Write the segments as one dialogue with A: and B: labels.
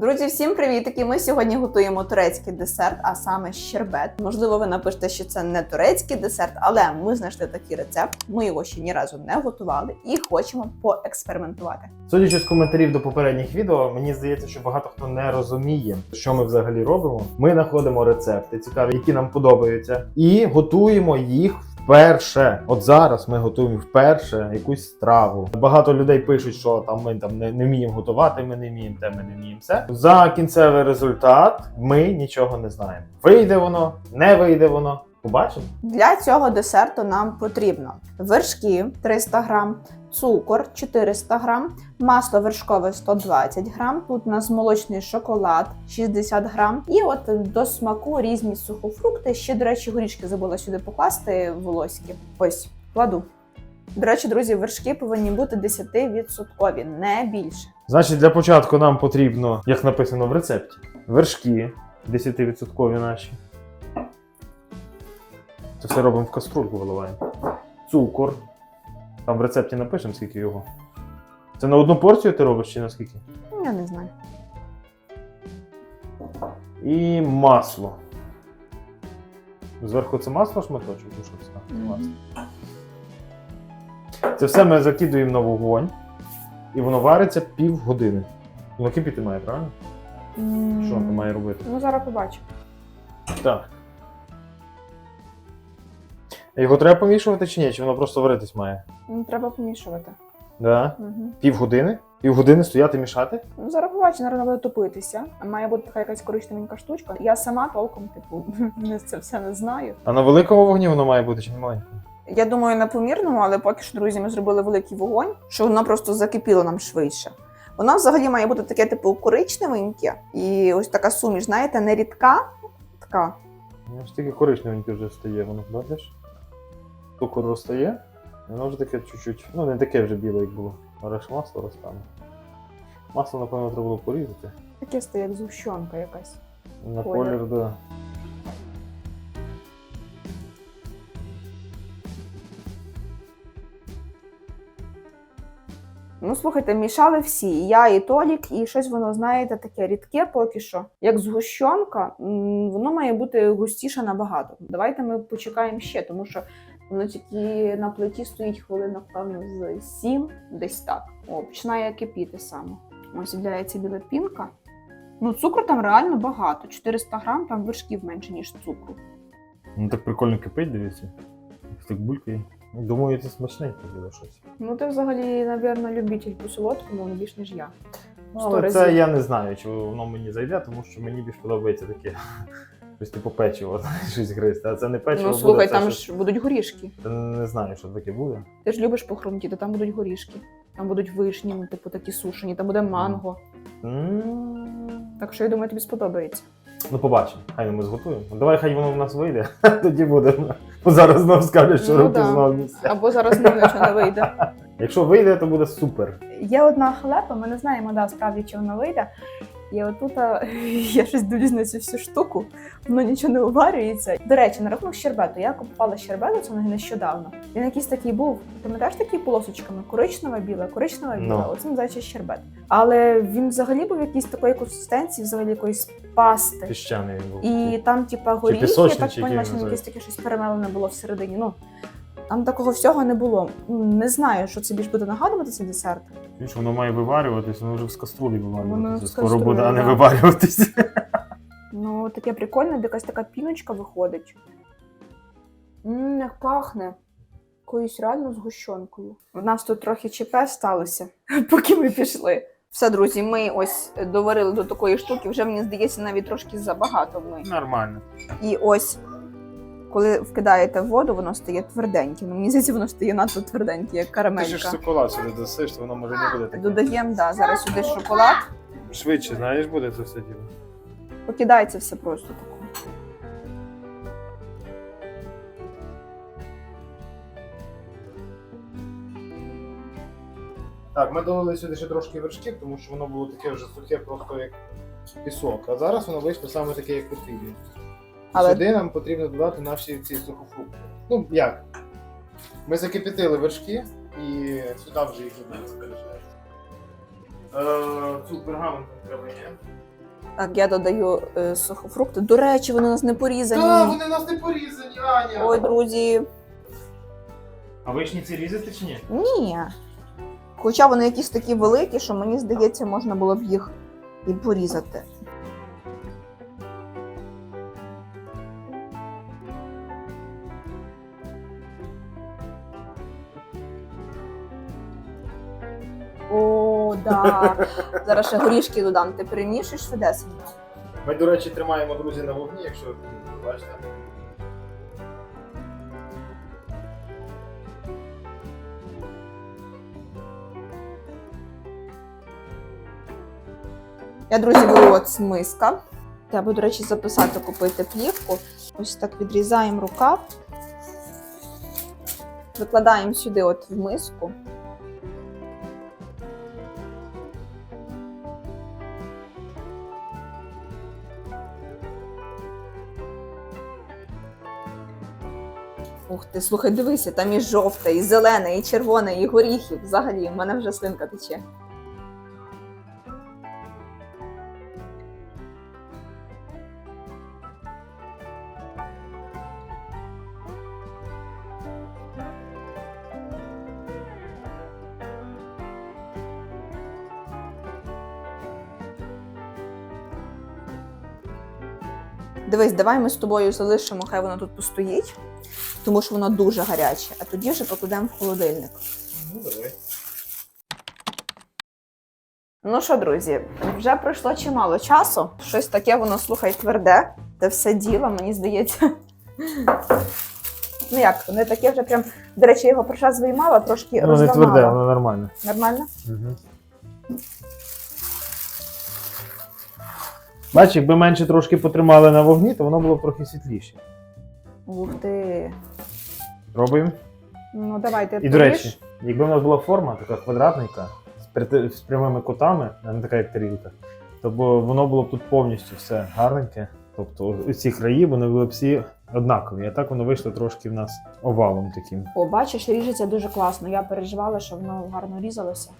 A: Друзі, всім привітики! Ми сьогодні готуємо турецький десерт, а саме щербет. Можливо, ви напишете, що це не турецький десерт, але ми знайшли такий рецепт. Ми його ще ні разу не готували і хочемо поекспериментувати.
B: Судячи з коментарів до попередніх відео, мені здається, що багато хто не розуміє, що ми взагалі робимо. Ми знаходимо рецепти цікаві, які нам подобаються, і готуємо їх. Вперше, от зараз ми готуємо вперше якусь страву. Багато людей пишуть, що там ми там не, не вміємо готувати, ми не вміємо те, ми не вміємо це. За кінцевий результат ми нічого не знаємо. Вийде воно, не вийде воно. Побачимо.
A: Для цього десерту нам потрібно вершки 300 грам, цукор 400 грам, масло вершкове 120 грам. Тут у нас молочний шоколад 60 грам. І от до смаку різні сухофрукти. Ще, до речі, горішки забула сюди покласти волоські. Ось, кладу. До речі, друзі, вершки повинні бути 10%, не більше.
B: Значить, для початку нам потрібно, як написано в рецепті, вершки 10% наші. Це все робимо в каструльку виливаємо. Цукор. Там в рецепті напишемо, скільки його. Це на одну порцію ти робиш чи на скільки?
A: Я не знаю.
B: І масло. Зверху це масло шматочок, ну що це? Масло. Це все ми закидуємо на вогонь, і воно вариться півгодини. Воно кипіти має, правильно? Що воно має робити?
A: Ну, зараз побачимо.
B: Так. А Його треба помішувати чи ні? Чи воно просто варитись має?
A: Ну, Треба помішувати.
B: Да.
A: Угу.
B: Півгодини? Півгодини стояти мішати?
A: Ну, зараз побачимо, зараз буде топитися. Має бути така якась коричневенька штучка. Я сама толком, типу, не це все не знаю.
B: А на великому вогні воно має бути чи на маленькому?
A: Я думаю, на помірному, але поки що, друзі, ми зробили великий вогонь, що воно просто закипіло нам швидше. Воно взагалі має бути таке, типу, коричневеньке, і ось така суміш, знаєте, не рідка, така.
B: Ну, ж таке коричневеньке вже стає, воно бачиш? Цукор розстає, і воно вже таке чуть-чуть, ну не таке вже біле, як було. Зараз масло розтане. Масло, напевно, треба було порізати.
A: Таке стає, як згущенка якась.
B: На
A: Колір.
B: колір, так. Да.
A: Ну, слухайте, мішали всі. І я, і Толік, і щось воно, знаєте, таке рідке поки що. Як згущенка, воно має бути густіше набагато. Давайте ми почекаємо ще, тому що воно тільки на плиті стоїть хвилинок, певно, з 7, десь так. О, починає кипіти саме. Ось з'являється біла пінка. Ну, цукру там реально багато. 400 грам, там вершків менше, ніж цукру.
B: Ну так прикольно кипить, дивіться. Так булькає. Думаю, це смачненько буде щось.
A: Ну, ти взагалі, напевно, любитель по солодкому, не більш ніж я.
B: Ну, але це
A: разів.
B: я не знаю, чи воно мені зайде, тому що мені більш подобається таке. Щось типу печиво, щось гристи. А це не печиво.
A: ну,
B: буде,
A: слухай,
B: це
A: там
B: щось-
A: ж будуть горішки.
B: Та Не знаю, що таке буде.
A: Ти ж любиш похрумтіти, там будуть горішки, там будуть вишні, ну, типу такі сушені, там буде манго.
B: М,
A: Так що я думаю, тобі сподобається.
B: Ну, побачимо. Хай ми зготуємо. Ну, Давай, хай воно в нас вийде, тоді будемо. Бо зараз знов скажуть, що
A: Ну,
B: руки
A: да.
B: знову місця.
A: Або зараз не нічого не вийде.
B: Якщо вийде, то буде супер.
A: Є одна халепа, ми не знаємо, да, справді чи вона вийде. І отут я щось дивлюсь на цю всю штуку, воно нічого не уварюється. До речі, на рахунок щербету. Я купувала щербету це нещодавно. Він якийсь такий був. Ти пам'ятаєш такі полосочками? Коричнева біла, коричнева біла.
B: Ну.
A: Оце називається щербет. Але він взагалі був якийсь такої консистенції, взагалі якоїсь пасти.
B: Піщаний він був.
A: І там, типа, горіхи, я так поняла, що якесь таке щось перемелене було всередині. Ну там такого всього не було. Ну, Не знаю, що це більш буде нагадувати цей десерт.
B: Більше воно має виварюватись, воно вже в каструлі виварюватися. Скоро буде, а не виварюватись.
A: Ну, таке прикольне, якась така піночка виходить. Ммм, як пахне. Якоюсь реально згущенкою. У нас тут трохи ЧП сталося, поки ми пішли. Все, друзі, ми ось доварили до такої штуки. Вже мені здається, навіть трошки забагато ми.
B: Нормально.
A: І ось, коли вкидаєте в воду, воно стає тверденьким. Ну, Мені здається, воно стає надто тверденьке, як
B: Ти ж шоколад сюди досиш, то воно може не буде таке.
A: Додаємо, да, зараз сюди шоколад.
B: Швидше, знаєш, буде це все діло.
A: Покидається все просто тако.
B: Так, ми додали сюди ще трошки вершків, тому що воно було таке вже сухе, просто як пісок. А зараз воно вийшло саме таке, як потрібно.
A: Але-
B: Сюди нам потрібно додати наші ці сухофрукти. Ну, як? Ми закипятили вершки і сюди вже їх додаємо. цю пергамент треба є.
A: Так, я додаю е, сухофрукти. До речі, вони у нас не порізані.
B: Та, вони у нас не порізані, Аня.
A: Ой, друзі,
B: А вишні ці різати чи ні?
A: ні. Хоча вони якісь такі великі, що мені здається, можна було б їх і порізати. О, да. Зараз ще горішки додам. Ти перемішуєш швидесенько.
B: Ми, до речі, тримаємо друзі на вогні, якщо бачите.
A: Я, друзі, беру от миска. Треба, до речі, записати, купити плівку. Ось так відрізаємо рукав. Викладаємо сюди от в миску. Ух ти, слухай, дивися, там і жовте, і зелене, і червоне, і горіхів. Взагалі, в мене вже слинка тече. Дивись, давай ми з тобою залишимо, хай воно тут постоїть, тому що воно дуже гаряче, а тоді вже покладемо в холодильник.
B: Ну, давай.
A: Ну що, друзі, вже пройшло чимало часу. Щось таке воно, слухай, тверде. Те все діло, мені здається. Ну як, не таке вже прям. До речі, я його перший раз виймала, трошки
B: Ну, не тверде, воно нормально.
A: Нормально?
B: Угу. Бач, якби менше трошки потримали на вогні, то воно було б трохи світліше.
A: Ух ти.
B: Пробуємо.
A: Ну давайте.
B: І до речі, якби в нас була форма така квадратненька, з, прямими кутами, а не така як тарілка, то воно було б тут повністю все гарненьке. Тобто ці краї вони були б всі однакові, а так воно вийшло трошки в нас овалом таким.
A: О, бачиш, ріжеться дуже класно. Я переживала, що воно гарно різалося.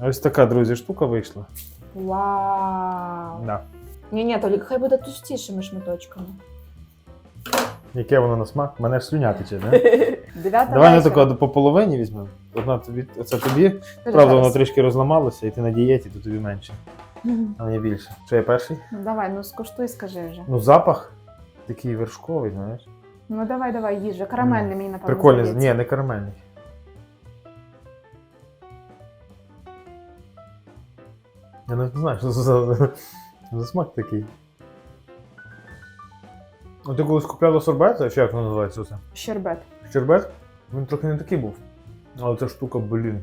B: Ось така, друзі, штука вийшла.
A: Вау!
B: Да.
A: Ні, ні, Толік, хай буде товстішими шматочками.
B: Яке воно на смак? Мене ж слюня тече, не?
A: Дев'ята
B: Давай не
A: вечора.
B: тако по половині візьмемо. Одна тобі, це тобі. Правда, воно
A: зараз.
B: трішки розламалося, і ти на дієті, то тобі менше. А мені більше. Що я перший?
A: Ну давай, ну скуштуй, скажи вже.
B: Ну, запах такий вершковий, знаєш.
A: Ну давай, давай, їжа. Карамельний мені напевно.
B: Прикольний.
A: здається.
B: Ні, не карамельний. Я навіть не знаю, що це за, за смак такий. Ну, ти колись купляла сорбет, чи як воно називається це?
A: Щербет.
B: Щербет? Він трохи не такий був. Але ця штука, блін,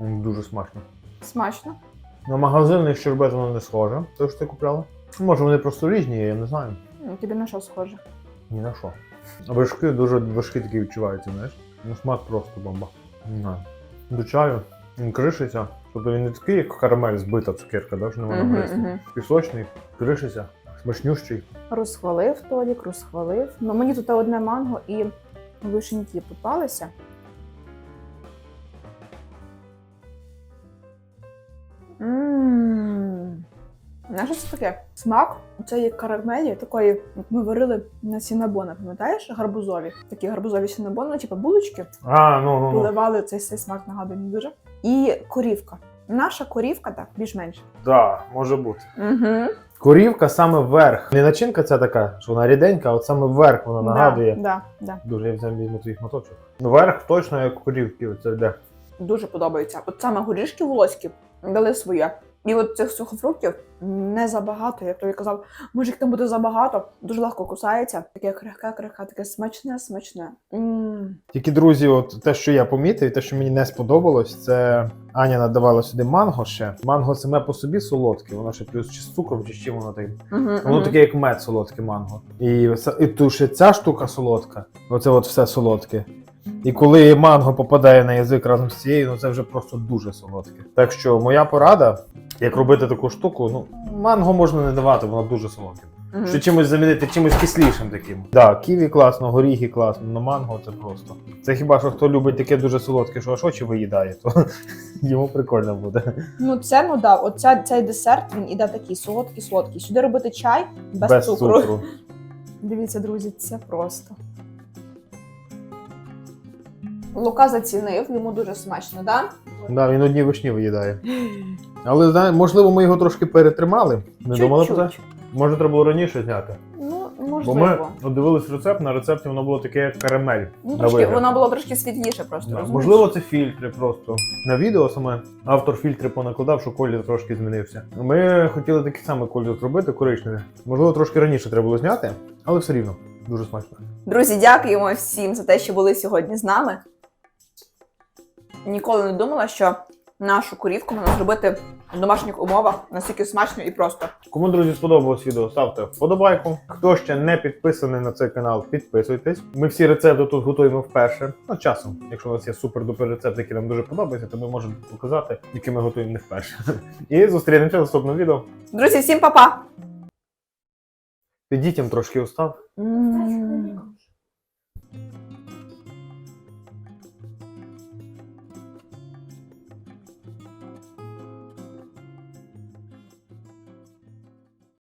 B: дуже смачно.
A: Смачно.
B: На магазинний щербет воно не схоже. Те, що ти купляла. Може, вони просто різні, я не знаю.
A: Ну, Тобі на що схоже?
B: Ні на що. Вершки дуже важкі такі відчуваються, знаєш. Ну, смак просто бомба. Не знаю. До чаю. Він кришиться. Тобто він не такий, як карамель збита цукерка, да, що не можна
A: Мгм,
B: гристи.
A: мгм.
B: Пісочний, кришиться, смачнющий.
A: Розхвалив Толік, розхвалив. Ну мені тут одне манго і вишеньки попалися. Ммм. Знаєш, що це таке? Смак цієї карамелі, такої, як ми варили на сінабона, пам'ятаєш? Гарбузові. Такі гарбузові сінабони, типу булочки.
B: А, ну, ну, ну.
A: Поливали цей, цей смак, нагадує мені дуже. І корівка. Наша корівка, так, більш-менш.
B: Да, може бути.
A: Угу.
B: Корівка саме вверх. Не начинка ця така, що вона ріденька, а от саме вверх вона нагадує.
A: Да, да.
B: Дуже я взяв візьму твоїх моточок. Вверх точно як корівки, оце йде.
A: Дуже подобається. От саме горішки волоські дали своє. І от цих сухофруктів не забагато, як той казав, може їх там буде забагато, дуже легко кусається. Таке крихке, крихке, таке смачне, смачне. М.
B: Тільки, друзі, от те, що я помітив, і те, що мені не сподобалось, це Аня надавала сюди манго ще. Манго саме по собі солодке, воно ще плюс чи з цукром, чи чим воно так.
A: Мгм,
B: Воно
A: мгм.
B: таке, як мед солодке манго. І, і тут ще ця штука солодка, оце от все солодке. І коли манго попадає на язик разом з цією, ну це вже просто дуже солодке. Так що моя порада, як робити таку штуку, ну манго можна не давати, воно дуже солодке.
A: Мгм.
B: Що чимось замінити, чимось кислішим таким. Да, ківі класно, горіхи класно, но манго це просто. Це хіба що хто любить таке дуже солодке, що аж очі виїдає, то йому прикольно буде.
A: Ну, це ну да, оця, цей десерт він іде такий солодкий, солодкий. Сюди робити чай без, цукру. Дивіться, друзі, це просто. Лука зацінив, йому дуже смачно, да?
B: Да, він одні вишні виїдає. Але знає, можливо, ми його трошки перетримали. Не думали про це? Може, треба було раніше зняти.
A: Ну,
B: Бо
A: можливо.
B: ми от дивились рецепт, на рецепті воно було таке як карамель.
A: Ну, трошки, воно було трошки світліше просто.
B: Да.
A: розумієш?
B: Можливо, це фільтри просто. На відео саме автор фільтри понакладав, що колір трошки змінився. Ми хотіли такий самий колір зробити, коричневий. Можливо, трошки раніше треба було зняти, але все рівно дуже смачно.
A: Друзі, дякуємо всім за те, що були сьогодні з нами. Ніколи не думала, що нашу корівку можна зробити в домашніх умовах настільки смачно і просто.
B: Кому, друзі, сподобалось відео, ставте вподобайку. Хто ще не підписаний на цей канал, підписуйтесь. Ми всі рецепти тут готуємо вперше. Ну, часом, якщо у нас є супер-дупер рецепт, який нам дуже подобається, то ми можемо показати, які ми готуємо не вперше. І зустрінемося в наступному відео.
A: Друзі, всім па-па!
B: Ти дітям трошки устав.